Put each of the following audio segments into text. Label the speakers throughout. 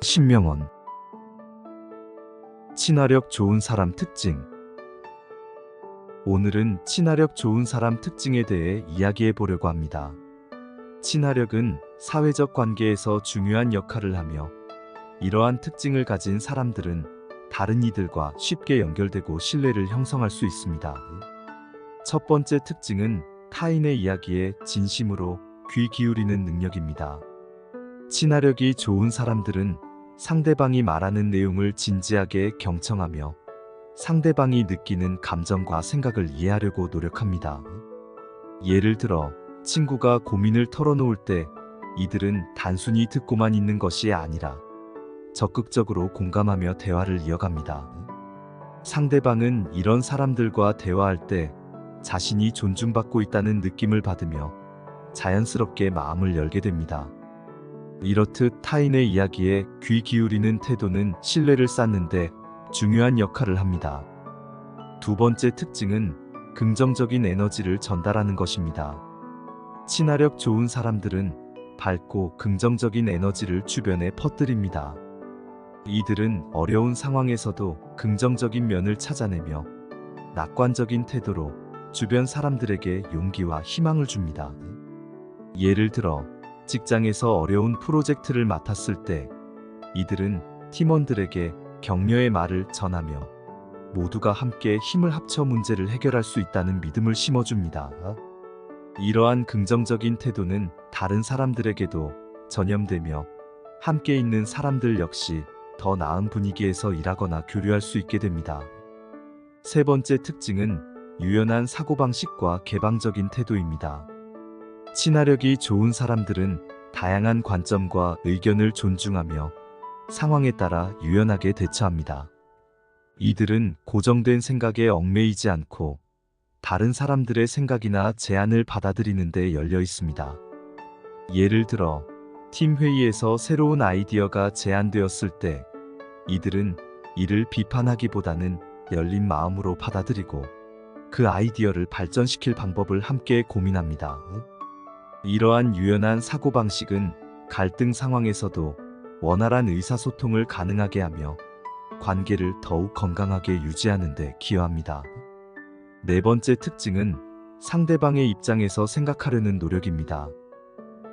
Speaker 1: 신명원 친화력 좋은 사람 특징 오늘은 친화력 좋은 사람 특징에 대해 이야기해 보려고 합니다. 친화력은 사회적 관계에서 중요한 역할을 하며 이러한 특징을 가진 사람들은 다른 이들과 쉽게 연결되고 신뢰를 형성할 수 있습니다. 첫 번째 특징은 타인의 이야기에 진심으로 귀 기울이는 능력입니다. 친화력이 좋은 사람들은 상대방이 말하는 내용을 진지하게 경청하며 상대방이 느끼는 감정과 생각을 이해하려고 노력합니다. 예를 들어 친구가 고민을 털어놓을 때 이들은 단순히 듣고만 있는 것이 아니라 적극적으로 공감하며 대화를 이어갑니다. 상대방은 이런 사람들과 대화할 때 자신이 존중받고 있다는 느낌을 받으며 자연스럽게 마음을 열게 됩니다. 이렇듯 타인의 이야기에 귀 기울이는 태도는 신뢰를 쌓는데 중요한 역할을 합니다. 두 번째 특징은 긍정적인 에너지를 전달하는 것입니다. 친화력 좋은 사람들은 밝고 긍정적인 에너지를 주변에 퍼뜨립니다. 이들은 어려운 상황에서도 긍정적인 면을 찾아내며 낙관적인 태도로 주변 사람들에게 용기와 희망을 줍니다. 예를 들어 직장에서 어려운 프로젝트를 맡았을 때 이들은 팀원들에게 격려의 말을 전하며 모두가 함께 힘을 합쳐 문제를 해결할 수 있다는 믿음을 심어줍니다. 이러한 긍정적인 태도는 다른 사람들에게도 전염되며 함께 있는 사람들 역시 더 나은 분위기에서 일하거나 교류할 수 있게 됩니다. 세 번째 특징은 유연한 사고방식과 개방적인 태도입니다. 친화력이 좋은 사람들은 다양한 관점과 의견을 존중하며 상황에 따라 유연하게 대처합니다. 이들은 고정된 생각에 얽매이지 않고 다른 사람들의 생각이나 제안을 받아들이는 데 열려 있습니다. 예를 들어 팀 회의에서 새로운 아이디어가 제안되었을 때 이들은 이를 비판하기보다는 열린 마음으로 받아들이고 그 아이디어를 발전시킬 방법을 함께 고민합니다. 이러한 유연한 사고방식은 갈등 상황에서도 원활한 의사소통을 가능하게 하며 관계를 더욱 건강하게 유지하는 데 기여합니다. 네 번째 특징은 상대방의 입장에서 생각하려는 노력입니다.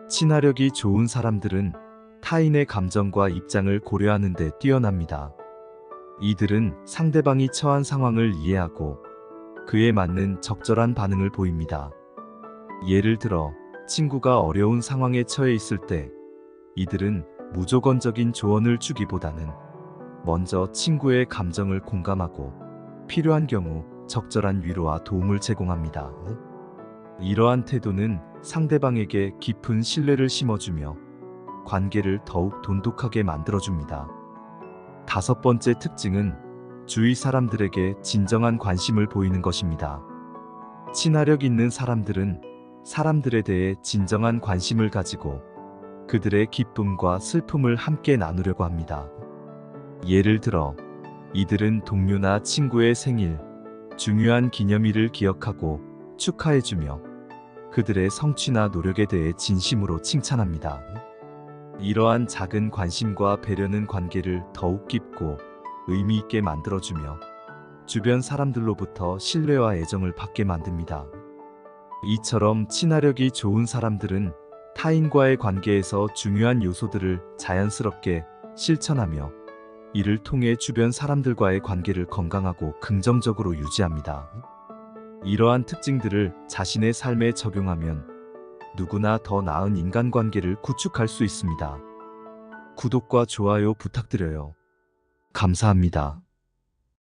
Speaker 1: 친화력이 좋은 사람들은 타인의 감정과 입장을 고려하는 데 뛰어납니다. 이들은 상대방이 처한 상황을 이해하고 그에 맞는 적절한 반응을 보입니다. 예를 들어 친구가 어려운 상황에 처해 있을 때 이들은 무조건적인 조언을 주기보다는 먼저 친구의 감정을 공감하고 필요한 경우 적절한 위로와 도움을 제공합니다. 이러한 태도는 상대방에게 깊은 신뢰를 심어주며 관계를 더욱 돈독하게 만들어줍니다. 다섯 번째 특징은 주위 사람들에게 진정한 관심을 보이는 것입니다. 친화력 있는 사람들은 사람들에 대해 진정한 관심을 가지고 그들의 기쁨과 슬픔을 함께 나누려고 합니다. 예를 들어 이들은 동료나 친구의 생일, 중요한 기념일을 기억하고 축하해주며 그들의 성취나 노력에 대해 진심으로 칭찬합니다. 이러한 작은 관심과 배려는 관계를 더욱 깊고 의미 있게 만들어주며 주변 사람들로부터 신뢰와 애정을 받게 만듭니다. 이처럼 친화력이 좋은 사람들은 타인과의 관계에서 중요한 요소들을 자연스럽게 실천하며 이를 통해 주변 사람들과의 관계를 건강하고 긍정적으로 유지합니다. 이러한 특징들을 자신의 삶에 적용하면 누구나 더 나은 인간관계를 구축할 수 있습니다. 구독과 좋아요 부탁드려요. 감사합니다.